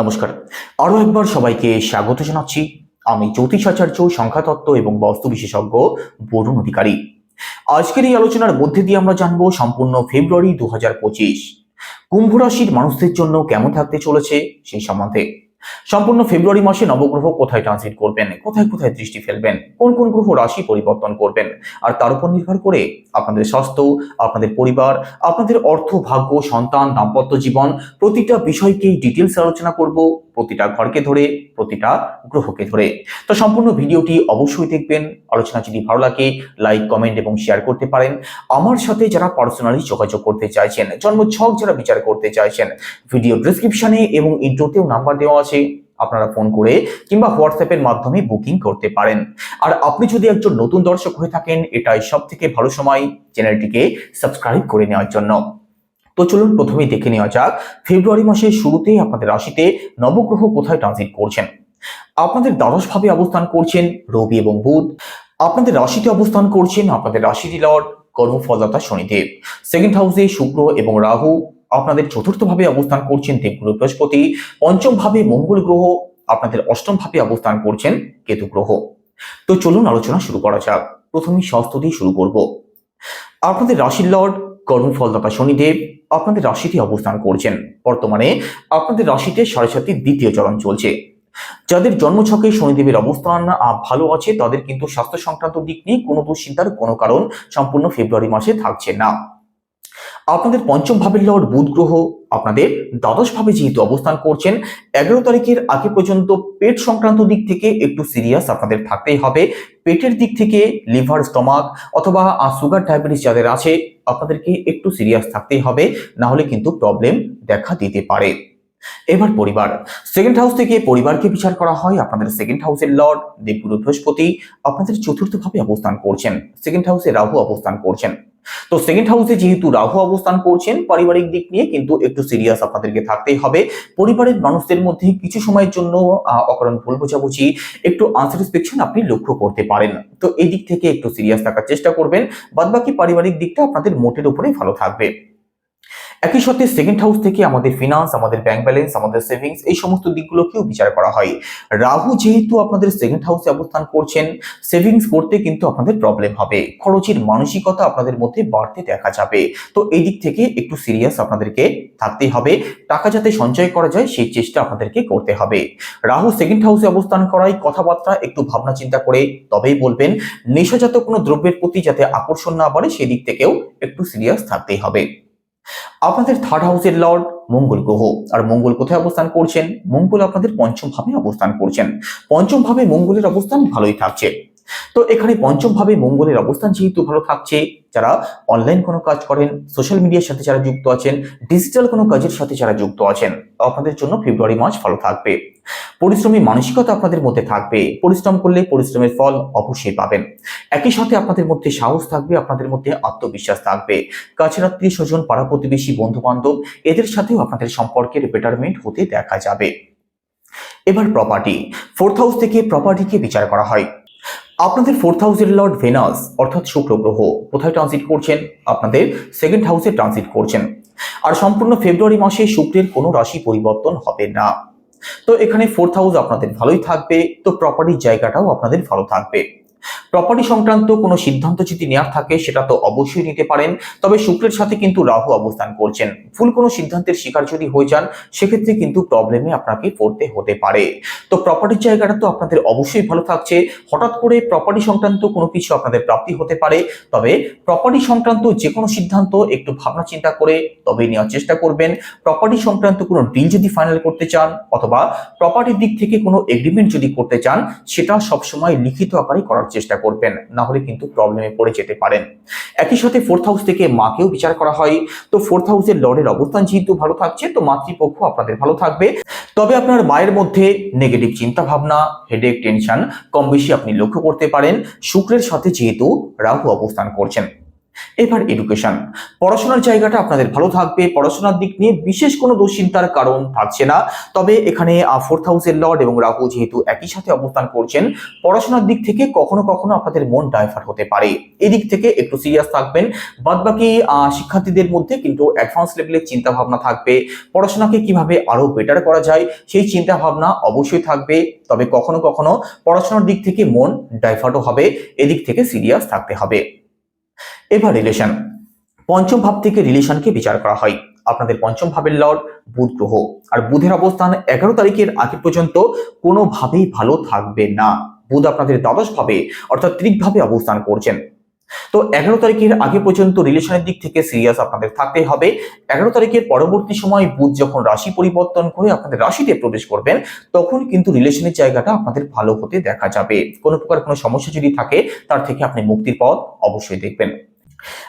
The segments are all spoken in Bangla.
নমস্কার। আরও একবার সবাইকে স্বাগত জানাচ্ছি। আমি জ্যোতিষাচার্য সংখ্যাতত্ত্ব এবং বস্তু বিশেষজ্ঞ বরুণ অধিকারী। আজকের এই আলোচনার মধ্যে দিয়ে আমরা জানব সম্পূর্ণ ফেব্রুয়ারি দু হাজার পঁচিশ। কুম্ভ রাশির মানুষদের জন্য কেমন থাকতে চলেছে সেই সম্বন্ধে। সম্পূর্ণ ফেব্রুয়ারি মাসে নবগ্রহ কোথায় ট্রানজিট করবেন? কোথায় কোথায় দৃষ্টি ফেলবেন? কোন কোন গ্রহ রাশি পরিবর্তন করবেন? আর তার উপর নির্ভর করে আপনাদের স্বাস্থ্য, আপনাদের পরিবার, আপনাদের অর্থ, ভাগ্য, সন্তান, দাম্পত্য জীবন, প্রতিটা বিষয়কেই ডিটেলস আলোচনা করব প্রতিটা ঘরকে ধরে, প্রতিটা গ্রহকে ধরে। তো সম্পূর্ণ ভিডিওটি অবশ্যই দেখবেন। আলোচনা যদি ভালো লাগে লাইক কমেন্ট এবং শেয়ার করতে পারেন। আমার সাথে যারা পার্সোনালি যোগাযোগ করতে চাইছেন, জন্মছক যারা বিচার করতে চাইছেন ভিডিও ডিসক্রিপশনে এবং ইন্ট্রোতেও নাম্বার দেওয়া আছে। আপনারা ফোন করে কিংবা হোয়াটসঅ্যাপের মাধ্যমে বুকিং করতে পারেন। আর আপনি যদি একজন নতুন দর্শক হয়ে থাকেন, এটাই সব থেকে ভালো সময় চ্যানেলটিকে সাবস্ক্রাইব করে নেওয়ার জন্য। তো চলুন প্রথমেই দেখে নেওয়া যাক, ফেব্রুয়ারি মাসের শুরুতেই আপনাদের রাশিতে নবগ্রহ কোথায় ট্রানজিট করছেন? আপনাদের দ্বাদশ ভাবে অবস্থান করছেন রবি এবং বুধ। আপনাদের রাশিতে অবস্থান করছেন আপনাদের রাশিটি লর্ড কর্মফলদাতা শনিদেব। সেকেন্ড হাউসে শুক্র এবং রাহু। আপনাদের চতুর্থ ভাবে অবস্থান করছেন দেবগুরু বৃহস্পতি পঞ্চম ভাবে মঙ্গল গ্রহ, আপনাদের অষ্টম ভাবে অবস্থান করছেন কেতু গ্রহ। তো চলুন আলোচনা শুরু করা যাক। প্রথমেই স্বাস্থ্য দিয়ে শুরু করব। আপনাদের রাশির লর্ড, কর্মফলদাতা শনিদেব, আপনাদের রাশিতে অবস্থান করছেন। বর্তমানে আপনাদের রাশিতে সাড়ে সাতটির দ্বিতীয় চরণ চলছে। যাদের জন্মছকে শনিদেবের অবস্থান ভালো আছে, তাদের কিন্তু স্বাস্থ্য সংক্রান্ত দিক নিয়ে কোনো দুশ্চিন্তার কোনো কারণ সম্পূর্ণ ফেব্রুয়ারি মাসে থাকছে না। আপনাদের পঞ্চম ভাবের লর্ড বুধ গ্রহ আপনাদের দ্বাদশ ভাবে যেহেতু অবস্থান করছেন, এগারো তারিখের আগে পর্যন্ত পেট সংক্রান্ত দিক থেকে একটু সিরিয়াস আপনাদের থাকতেই হবে। পেটের দিক থেকে লিভার স্টমাক অথবা সুগার ডায়াবেটিস যাদের আছে, আপনাদেরকে একটু সিরিয়াস থাকতেই হবে, না হলে কিন্তু প্রবলেম দেখা দিতে পারে। এবার পরিবার সেকেন্ড হাউস থেকে পরিবারকে বিচার করা হয়। আপনাদের সেকেন্ড হাউসের লর্ড দেবগুরু বৃহস্পতি আপনাদের চতুর্থ ভাবে অবস্থান করছেন। সেকেন্ড হাউসে রাহু অবস্থান করছেন। তো সেকেন্ড হাউসে যেহেতু রাহু অবস্থান করছেন, পারিবারিক দিক নিয়ে কিন্তু একটু সিরিয়াস আপনাদেরকে থাকতেই হবে। পরিবারের মানুষদের মধ্যে কিছু সময়ের জন্য অকারণ ভুল বোঝাবুঝি, একটু আনস্যাটিসফ্যাকশন আপনি লক্ষ্য করতে পারেন। তো এই দিক থেকে একটু সিরিয়াস থাকার চেষ্টা করবেন। বাদবাকি পারিবারিক দিকটা আপনাদের মোটের উপরেই ভালো থাকবে। একই সাথে সেকেন্ড হাউস থেকে আমাদের ফিনান্স আমাদের ব্যাংক ব্যালেন্স আমাদের সেভিংস এই সমস্ত দিকগুলোকেও বিচার করা হয়। রাহু যেহেতু আপনাদের সেকেন্ড হাউসে অবস্থান করছেন সেভিংস করতে কিন্তু আপনাদের প্রবলেম হবে। খরচের মানসিকতা আপনাদের মধ্যে বাড়তে দেখা যাবে। তো এই দিক থেকে একটু সিরিয়াস আপনাদেরকে থাকতেই হবে। টাকা যাতে সঞ্চয় করা যায়, সেই চেষ্টা আপনাদেরকে করতে হবে। রাহু সেকেন্ড হাউসে অবস্থান করায় কথাবার্তা একটু ভাবনা চিন্তা করে তবেই বলবেন, নেশাজাত কোনো দ্রব্যের প্রতি যাতে আকর্ষণ না বাড়ে, সেদিক থেকেও একটু সিরিয়াস থাকতেই হবে। আপনাদের থার্ড হাউসের লর্ড মঙ্গল গ্রহ। আর মঙ্গল কোথায় অবস্থান করছেন? মঙ্গল আপনাদের পঞ্চম ভাবে অবস্থান করছেন। পঞ্চম ভাবে মঙ্গলের অবস্থান ভালোই থাকছে। তো এখানে পঞ্চম ভাবে মঙ্গলের অবস্থান যেহেতু ভালো থাকছে, যারা অনলাইন কোনো কাজ করেন সোশ্যাল মিডিয়ার সাথে যারা যুক্ত আছেন ডিজিটাল কোনো কাজের সাথে যারা যুক্ত আছেন আপনাদের জন্য ফেব্রুয়ারি মাস ভালো থাকবে। পরিশ্রমী মানসিকতা আপনাদের মধ্যে থাকবে, পরিশ্রম করলে পরিশ্রমের ফল অবশ্যই পাবেন। একই সাথে আপনাদের মধ্যে সাহস থাকবে, আপনাদের মধ্যে আত্মবিশ্বাস থাকবে। কাছের আত্মীয় স্বজন, পাড়া প্রতিবেশী বন্ধু বান্ধব এদের সাথেও আপনাদের সম্পর্কের বেটারমেন্ট হতে দেখা যাবে। এবার প্রপার্টি ফোর্থ হাউস থেকে প্রপার্টিকে বিচার করা হয়। আপনাদের ফোর্থ হাউসের লর্ড ভেনাস অর্থাৎ শুক্র গ্রহ, কোথায় ট্রানজিট করছেন? আপনাদের সেকেন্ড হাউসে ট্রানজিট করছেন। আর সম্পূর্ণ ফেব্রুয়ারি মাসে শুক্রের কোনো রাশি পরিবর্তন হবে না। তো এখানে ফোর্থ হাউস আপনাদের ভালোই থাকবে, তো প্রপার্টির জায়গাটাও আপনাদের ভালো থাকবে। প্রপার্টি সংক্রান্ত কোনো সিদ্ধান্ত যদি নেওয়ার থাকে, সেটা তো অবশ্যই নিতে পারেন। তবে শুক্রের সাথে কিন্তু রাহু অবস্থান করছেন। ভুল কোনো সিদ্ধান্তের শিকার যদি হয়ে যান, সেক্ষেত্রে কিন্তু প্রবলেমে আপনাকে পড়তে হতে পারে। তো প্রপার্টির জায়গাটা তো আপনাদের অবশ্যই ভালো থাকছে। হঠাৎ করে প্রপার্টি সংক্রান্ত কোনো কিছু আপনাদের প্রাপ্তি হতে পারে। তবে প্রপার্টি সংক্রান্ত যে কোনো সিদ্ধান্ত একটু ভাবনা চিন্তা করে তবে নেওয়ার চেষ্টা করবেন। প্রপার্টি সংক্রান্ত কোনো ডিল যদি ফাইনাল করতে চান, অথবা প্রপার্টির দিক থেকে কোনো এগ্রিমেন্ট যদি করতে চান, সেটা সবসময় লিখিত আকারে করার চেষ্টা করবেন, না হলে কিন্তু প্রবলেমে পড়ে যেতে পারেন। একই সাথে ফোর্থ হাউস থেকে মাকেও বিচার করা হয়। তো ফোর্থ হাউসের লর্ডের অবস্থান যেহেতু ভালো থাকছে, তো মাতৃপক্ষ আপনাদের ভালো থাকবে। তবে আপনার মায়ের মধ্যে নেগেটিভ চিন্তা ভাবনা হেডেক টেনশন কম বেশি আপনি লক্ষ্য করতে পারেন। শুক্রের সাথে যেহেতু রাহু অবস্থান করছেন। এবার এডুকেশন পড়াশোনার জায়গাটা আপনাদের ভালো থাকবে। পড়াশোনার দিক নিয়ে বিশেষ কোনো দুশ্চিন্তার কারণ থাকছে না। তবে এখানে ফোর্থ হাউসের লর্ড এবং রাহু যেহেতু একই সাথে অবস্থান করছেন, পড়াশোনার দিক থেকে কখনো কখনো আপনাদের মন ডাইভার্ট হতে পারে। এদিক থেকে একটু সিরিয়াস থাকবেন। বাদবাকি শিক্ষার্থীদের মধ্যে কিন্তু অ্যাডভান্স লেভেলের চিন্তা ভাবনা থাকবে। পড়াশোনাকে কীভাবে আরও বেটার করা যায়, সেই চিন্তা ভাবনা অবশ্যই থাকবে। তবে কখনো কখনো পড়াশোনার দিক থেকে মন ডাইভার্টও হবে। এদিক থেকে সিরিয়াস থাকতে হবে। এবার রিলেশন পঞ্চম ভাব থেকে রিলেশনকে বিচার করা হয়। আপনাদের পঞ্চম ভাবের লর্ড বুধ গ্রহ। আর বুধের অবস্থান এগারো তারিখের আগে পর্যন্ত কোনোভাবেই ভালো থাকবে না। বুধ আপনাদের দ্বাদশ ভাবে, অর্থাৎ ভাবে অবস্থান করছেন। তো এগারো তারিখের আগে পর্যন্ত রিলেশনের দিক থেকে সিরিয়াস আপনাদের থাকতে হবে। এগারো তারিখের পরবর্তী সময় বুধ যখন রাশি পরিবর্তন করে আপনাদের রাশিতে প্রবেশ করবেন, তখন কিন্তু রিলেশনের জায়গাটা আপনাদের ভালো হতে দেখা যাবে। কোনো প্রকার কোনো সমস্যা যদি থাকে, তার থেকে আপনি মুক্তির পথ অবশ্যই দেখবেন।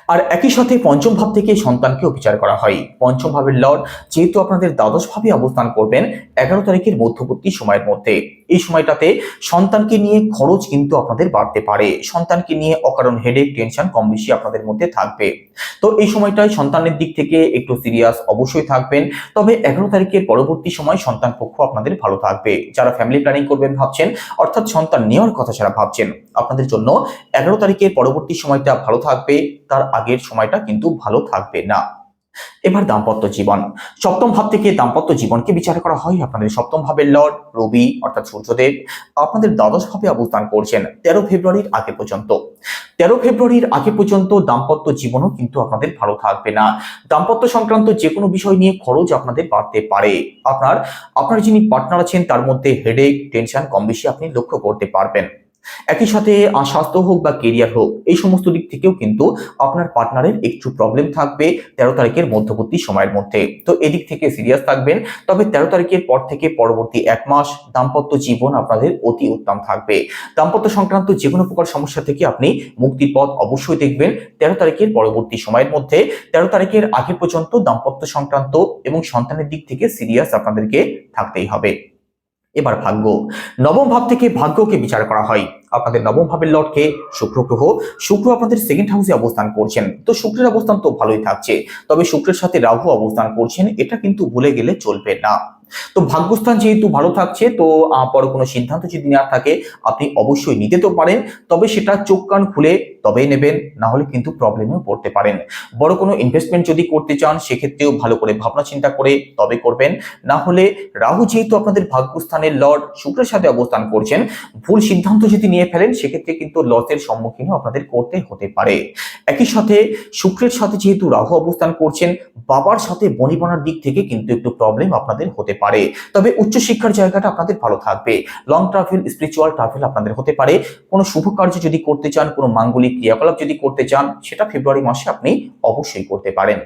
আর একই সাথে পঞ্চম ভাব থেকে সন্তানকেও বিচার করা হয়। পঞ্চম ভাবের লর্ড যেহেতু আপনাদের দ্বাদশ ভাবে অবস্থান করবেন, এগারো তারিখের মধ্যবর্তী সময়ের মধ্যে। এই সময়টাতে সন্তানকে নিয়ে খরচ কিন্তু আপনাদের বাড়তে পারে। সন্তানকে নিয়ে অকারণ হেডেক টেনশন কম বেশি আপনাদের মধ্যে থাকবে। তো এই সময়টায় সন্তানের দিক থেকে একটু সিরিয়াস অবশ্যই থাকবেন। তবে এগারো তারিখের পরবর্তী সময় সন্তান পক্ষ আপনাদের ভালো থাকবে। যারা ফ্যামিলি প্ল্যানিং করবেন ভাবছেন, অর্থাৎ সন্তান নেওয়ার কথা ছাড়া ভাবছেন, আপনাদের জন্য এগারো তারিখের পরবর্তী সময়টা ভালো থাকবে। তার আগের সময়টা কিন্তু ভালো থাকবে না। এবার দাম্পত্য জীবন। সপ্তম ভাব থেকে দাম্পত্য জীবনকে বিচার করা হয় আপনাদের সপ্তম ভাবের লর্ড, রবি অর্থাৎ সূর্যদেব। আপনাদের দ্বাদশ ভাবে অবস্থান করছেন তেরো ফেব্রুয়ারির আগে পর্যন্ত। তেরো ফেব্রুয়ারির আগে পর্যন্ত দাম্পত্য জীবনও কিন্তু আপনাদের ভালো থাকবে না। দাম্পত্য সংক্রান্ত যে কোনো বিষয় নিয়ে খরচ আপনাদের বাড়তে পারে। আপনার আপনার যিনি পার্টনার আছেন তার মধ্যে হেডেক টেনশন কম বেশি আপনি লক্ষ্য করতে পারবেন। একই সাথে স্বাস্থ্য হোক বা কেরিয়ার হোক, এই সমস্ত দিক থেকেও কিন্তু আপনার পার্টনারের একটু প্রবলেম থাকবে তেরো তারিখের মধ্যবর্তী সময়ের মধ্যে। তো এদিক থেকে সিরিয়াস থাকবেন, তবে তেরো তারিখের পর থেকে পরবর্তী এক মাস দাম্পত্য জীবন আপনাদের অতি উত্তম থাকবে। দাম্পত্য সংক্রান্ত যে কোনো প্রকার সমস্যা থেকে আপনি মুক্তির পথ অবশ্যই দেখবেন তেরো তারিখের পরবর্তী সময়ের মধ্যে। তেরো তারিখের আগে পর্যন্ত দাম্পত্য সংক্রান্ত এবং সন্তানের দিক থেকে সিরিয়াস আপনাদেরকে থাকতেই হবে। এবার ভাগ্য। নবম ভাব থেকে ভাগ্যকে বিচার করা হয়। আপনাদের নবম ভাবের লর্ডকে শুক্র গ্রহ। শুক্র আপনাদের সেকেন্ড হাউসে অবস্থান করছেন। তো শুক্রের অবস্থান তো ভালোই থাকছে। তবে শুক্রের সাথে রাহু অবস্থান করছেন, এটা কিন্তু ভুলে গেলে চলবে না। তো ভাগ্যস্থান যেহেতু ভালো থাকছে, তো পরে কোনো সিদ্ধান্ত যদি নেওয়ার থাকে, আপনি অবশ্যই নিতে তো পারেন, তবে সেটা চোখ কান খুলে তবেই নেবেন, না হলে কিন্তু প্রবলেমে পড়তে পারেন। বড় কোনো ইনভেস্টমেন্ট যদি করতে চান, সেক্ষেত্রেও ভালো করে ভাবনা চিন্তা করে তবে করবেন। না হলে রাহু যেহেতু আপনাদের ভাগ্যস্থানের লর্ড শুক্রের সাথে অবস্থান করছেন, ভুল সিদ্ধান্ত যদি নিয়ে ফেলেন, সেক্ষেত্রে কিন্তু লসের সম্মুখীনও আপনাদের করতে হতে পারে। একই সাথে শুক্রের সাথে যেহেতু রাহু অবস্থান করছেন, বাবার সাথে বনিবনার দিক থেকে কিন্তু একটু প্রবলেম আপনাদের হতে পারে। তবে উচ্চশিক্ষার জায়গাটা আপনাদের ভালো থাকবে। লং ট্রাভেল স্পিরিচুয়াল ট্রাভেল আপনাদের হতে পারে। কোনো শুভ কার্য যদি করতে চান, কোনো মাঙ্গলিক ক্রিয়াকলাপ যদি করতে চান, সেটা ফেব্রুয়ারি মাসে আপনি অবশ্যই করতে পারেন।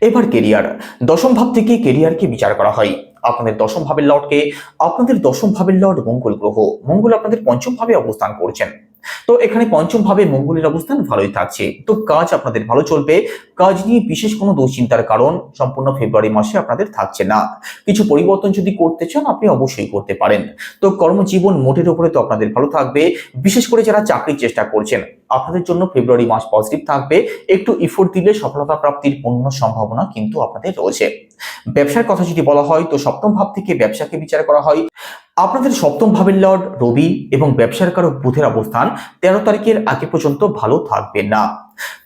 এবার কেরিয়ার দশম ভাব থেকে কেরিয়ারকে বিচার করা হয়। আপনাদের দশম ভাবের লর্ডকে, আপনাদের দশম ভাবের লর্ড মঙ্গল গ্রহ। মঙ্গল আপনাদের পঞ্চম ভাবে অবস্থান করছেন। তো এখানে পঞ্চম ভাবে মঙ্গলের অবস্থান ভালোই থাকছে। তো কাজ আপনাদের ভালো চলবে। কাজ নিয়ে বিশেষ কোনো দুশ্চিন্তার কারণ সম্পূর্ণ ফেব্রুয়ারি মাসে আপনাদের থাকছে না। কিছু পরিবর্তন যদি করতে চান, আপনি অবশ্যই করতে পারেন। তো কর্মজীবন মোটের উপরে তো আপনাদের ভালো থাকবে। বিশেষ করে যারা চাকরির চেষ্টা করছেন, আপনাদের জন্য ফেব্রুয়ারি মাস পজিটিভ থাকবে। একটু ইফোর্ট দিলে সফলতা প্রাপ্তির পূর্ণ সম্ভাবনা কিন্তু আপনাদের রয়েছে। ব্যবসার কথা যদি বলা হয়, তো সপ্তম ভাব থেকে ব্যবসাকে বিচার করা হয়। আপনাদের সপ্তম ভাবের লর্ড, রবি এবং ব্যবসার কারক বুধের অবস্থান তেরো তারিখের আগে পর্যন্ত ভালো থাকবে না।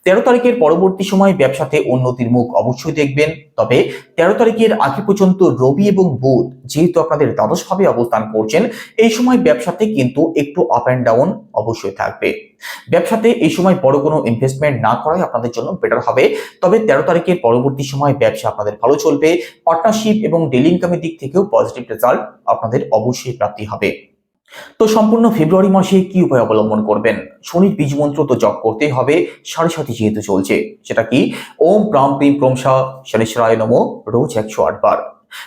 তেরো তারিখের পরবর্তী সময় ব্যবসাতে উন্নতির মুখ অবশ্যই দেখবেন। তবে তেরো তারিখের আগে পর্যন্ত রবি এবং বুধ যেহেতু আপনাদের দ্বাদশ ভাবে অবস্থান করছেন, এই সময় ব্যবসাতে কিন্তু একটু আপ অ্যান্ড ডাউন অবশ্যই থাকবে। ব্যবসাতে এই সময় বড় কোনো ইনভেস্টমেন্ট না করাই আপনাদের জন্য বেটার হবে। তবে তেরো তারিখের পরবর্তী সময় ব্যবসা আপনাদের ভালো চলবে। পার্টনারশিপ এবং ডেলি ইনকামের দিক থেকেও পজিটিভ রেজাল্ট আপনাদের অবশ্যই প্রাপ্তি হবে। তো সম্পূর্ণ ফেব্রুয়ারি মাসে কি উপায় অবলম্বন করবেন? শনির বীজ মন্ত্র তো জপ করতেই হবে, সাড়ে সাথে যেহেতু চলছে, সেটা কি? ওম প্রাম প্রিম প্রমসা শনিশ্বরায় নম, রোজ একশো আটবার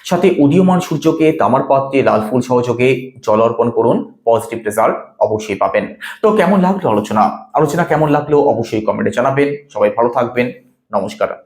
সাথে উদীয়মান সূর্যকে, তামার পাত্রে লাল ফুল সহযোগে জল অর্পণ করুন পজিটিভ রেজাল্ট অবশ্যই পাবেন। তো কেমন লাগল আলোচনা? আলোচনা কেমন লাগল অবশ্যই কমেন্টে জানাবেন। সবাই ভালো থাকবেন। নমস্কার।